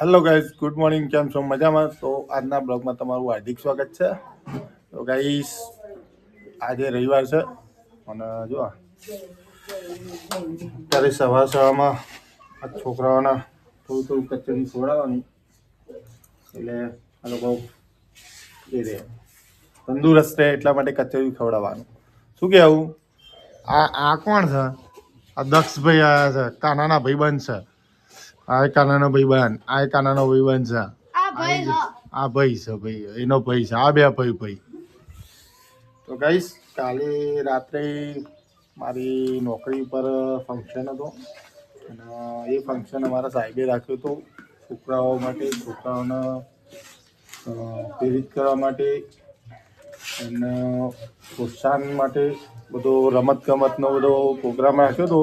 Hello guys good morning કેમ છો? મજામાં? તો આજના બ્લોગમાં તમારું હાર્દિક સ્વાગત છે. તો ગાઈસ આજે રવિવાર છે. અને જો અત્યારે સવાર સવારમાં આ છોકરાઓના થોડું થોડું કચડી ખવડાવવાની. એટલે આ લોકો એ રહે તંદુરસ્ત રહે એટલા માટે કચડી ખવડાવવાનું. શું કહેવું? આ આ કોણ છે? આ દક્ષભાઈ આવ્યા છે કાનાના ભાઈબંધ છે. આ કાનાનો ભાઈબંધ આ કાનાનો ભાઈબંધ છે. આ ભાઈ છે. ભાઈ એનો ભાઈ છે આ બે ભાઈ ભાઈ. તો ગઈશ કાલે રાત્રે મારી નોકરી પર ફંક્શન હતો. અને એ ફંક્શન અમારા સાહેબે રાખ્યું હતું છોકરાઓ માટે છોકરાઓને પ્રેરિત કરવા માટે અને પ્રોત્સાહન માટે બધો રમત ગમતનો બધો પ્રોગ્રામ રાખ્યો હતો.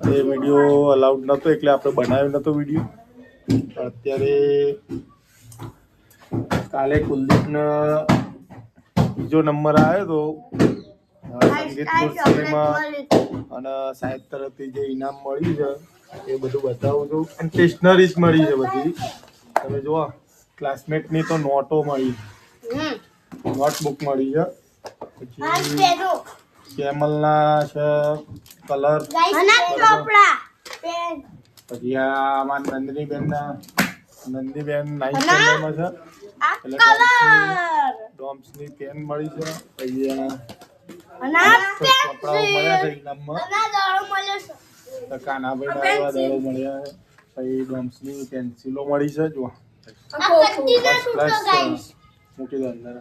એ વીડિયો અલાઉડ નહોતો એટલે આપણે બનાવ્યો નહોતો વીડિયો અત્યારે કાલે કુલદીપને બીજો નંબર આવ્યો હતો સંગીત ખુરશીમાં અને સાહેબ તરફથી જે ઇનામ મળ્યું છે એ બધું બતાવું છું. અને સ્ટેશનરી મળી છે બધી. તમે જુઓ ક્લાસમેટની તો નોટો મળી. નોટબુક મળી છે. પછી કેમલના છે કલર. પછી આ અમારા નંદનીબેનના નંદીબેન અને? સ્ટેન્ડર્ડમાં છે. આ એટલે કલર. ડોમ્સની પેન મળી છે. પછી આ અને મળ્યા છે પેન્સિલ ઇનામમાં કાનાભાઈ એવા દળો મળ્યા છે. પછી ડોમ્સની પેન્સિલો મળી છે જો મૂકી દો અંદર.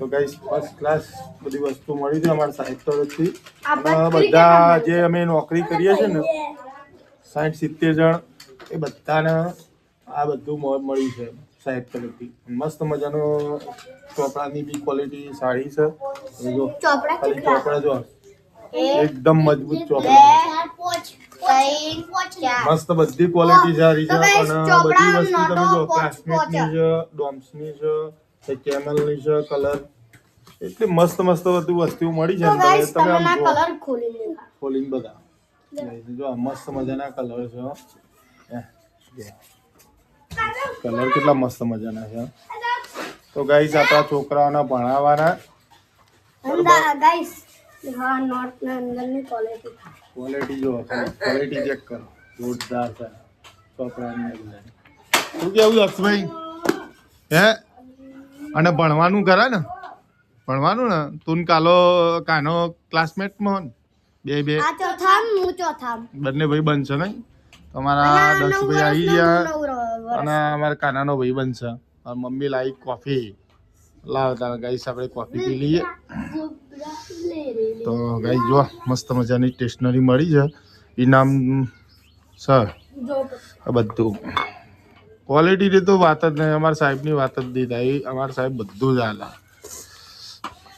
તો ગાઈસ ફર્સ્ટ ક્લાસ બધી વસ્તુ મળી છે અમારા સાહેબ તરફથી. અને બધા જે અમે નોકરી કરીએ છીએ ને સાઠ સિત્તેર જણ એ બધાને આ બધું મળ્યું છે સાહેબ તરફથી. મસ્ત મજાનો ચોપડાની બી ક્વોલિટી સારી છે. જો ખાલી ચોપડા જો. એકદમ મજબૂત ચોપડા. મસ્ત બધી ક્વોલિટી સારી છે. અને બધી વસ્તુ તમે જો ક્લાસમેટની છે ડોમ્સની છે પછી કેમલની છે કલર એટલી મસ્ત મસ્ત બધી વસ્તુ મળી ગાઈસ તમે આમ કલર ખોલી લેવા ખોલીને બધા જો. આ મસ્ત મજાના કલર છે. કલર કેટલા મસ્ત મજાના છે તો ગાઈસ આપણા છોકરાઓને ભણાવવાના. ક્વોલિટી ક્વોલિટી જો ક્વોલિટી ચેક કરો. જોરદાર છે. અંદર. શું કેવું યક્ષભાઈ હે? અને ભણવાનું કરે ને? ભણવાનું ને? તું કાલો કાનો ક્લાસમેટમાં બે બે. ચોથામ બંને ભાઈ બનશે નહીં? તમારા દક્ષભાઈ આવી ગયા. અને અમારા કાનાનો ભાઈ બનશે. મમ્મી લાવી કોફી. લાવ તારા ગાઈસ આપણે કોફી પી લઈએ. તો ગાઈ જો મસ્ત મજાની સ્ટેશનરી મળી છે. ઇનામ સર આ બધું. ક્વોલિટીની તો વાત જ નહીં. અમારા સાહેબની વાત જ નહીં થાય. અમારા સાહેબ બધું જ હાલે.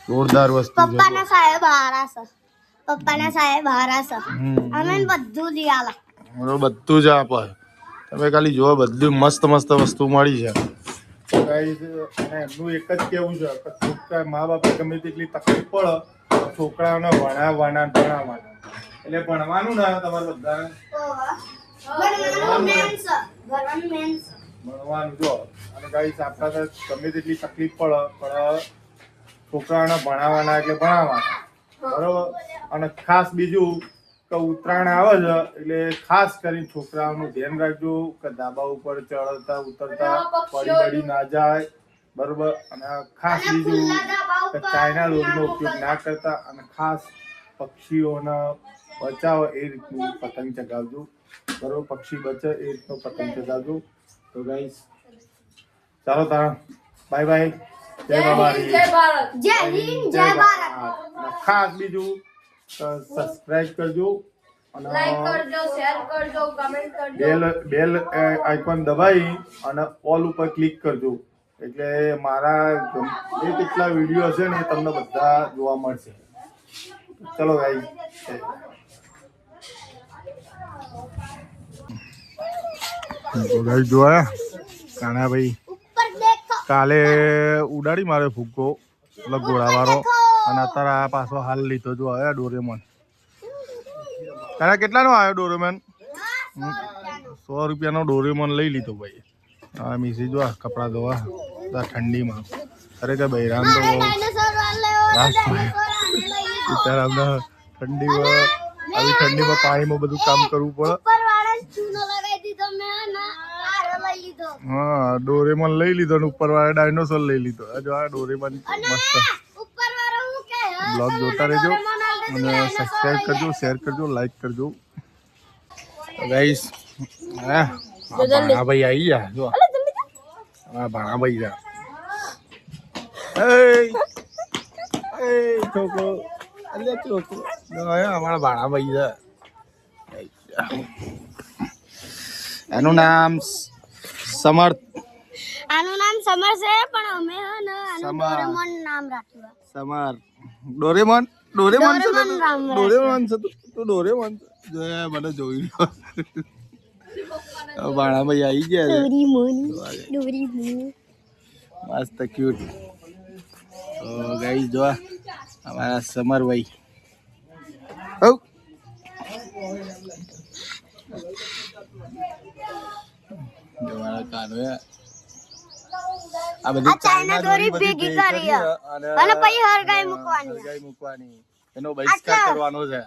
જોરદાર વસ્તુ છે પપ્પાના સાહેબ હારા છે. પપ્પાના સાહેબ હારા છે. અમે બધું જ આલા બરોબર બધું જ આપે તમે ખાલી જુઓ બધું મસ્ત મસ્ત વસ્તુ મળી છે. એમનું એક જ કેવું છે કે છોકરા મા બાપે ગમે તેટલી તકલીફ પડે છોકરાઓને ભણાવવાના ભણાવવાના. એટલે ભણવાનું ને તમારે બધાને? ભણવાનું મેન છે. ભણવાનું મેન છે. ભણવાનું જો. અને ગાઈસ આપણા ગમે તેટલી તકલીફ પડે પણ છોકરાઓને ભણાવવાના એટલે ભણાવવાના. બરોબર? અને ખાસ બીજું કે ઉત્તરાયણ આવે છે એટલે ખાસ કરીને છોકરાઓનું ધ્યાન રાખજો કે ધાબા ઉપર ચડતા ઉતરતા પડી પડી ના જાય. બરોબર? અને ખાસ બીજું કે ચાઇના દોરીનો ઉપયોગ ના કરતા અને ખાસ પક્ષીઓને બચાવો એ રીતનું પતંગ ચગાવજો. બરોબર? પક્ષી બચે એ રીતનો પતંગ ચગાવજો. તો ગાઈસ ચાલો તારા બાય બાય જય બાબારી જય હિન્દ જય ભારત. ખાસ બીજું સબસ્ક્રાઇબ કરજો અને લાઈક કરજો શેર કરજો કમેન્ટ કરજો. બેલ બેલ આઇકોન દબાવી અને ઓલ ઉપર ક્લિક કરજો. એટલે મારા જે કેટલા વીડિયો હશે ને એ તમને બધા જોવા મળશે. ચલો જોયા કાના ભાઈ. કાલે ઉડાડી મારે ફૂકો એટલે ગોળાવાળો. અને અત્યારે આ પાછો હાલ લીધો જો આવ્યા ડોરેમોન. તારા કેટલાનો આવ્યો ડોરેમોન? સો રૂપિયાનો સો રૂપિયાનો ડોરેમોન લઈ લીધો ભાઈ હા મીસી જો કપડાં ધોવા ઠંડીમાં. ઠંડીમાં ખરેખર બૈરામ તો બિચારા ઠંડીમાં આવી. ઠંડીમાં પાણીમાં બધું કામ કરવું પડે. હા ડોરેમોન લઈ લીધો અને ઉપર વાળા ડાયનોસોર લઈ લીધો. આ જો આ ડોરેમોન મસ્ત. ઉપર વાળો હું કે હે? બ્લોગ જોતા રહેજો અને સબસ્ક્રાઇબ કરજો શેર કરજો લાઈક કરજો. ગાઈસ હા? ભાણાભાઈ આવી ગયા. જો. હા ભાણાભાઈ જા. એ એ છોકરો. અલે છોકરો. જો આયા અમારા ભાણાભાઈ છે એનું નામ સમર્થ આનું નામ સમર છે પણ અમે ને આનું સમર. ડોરેમોન નામ રાખ્યું સમર ડોરેમોન ડોરેમોન છે ડોરેમોન તું? નામ રાખ્યું. ડોરેમોન છે તું તું ડોરેમોન છે? જો એ મને જોઈ લો ભાણાભાઈ આવી ગયા છે ડોરેમોન ડોરેમોન મસ્ત ક્યુટ તો ગાઈ જો આ અમારા સમરભાઈ મારા આ બધી ચાઇના દોરી ભેગી કરી અને પછી હરગાઈ મૂકવાની. હરગાઈ મૂકવાની. એનો બહિષ્કાર કરવાનો છે.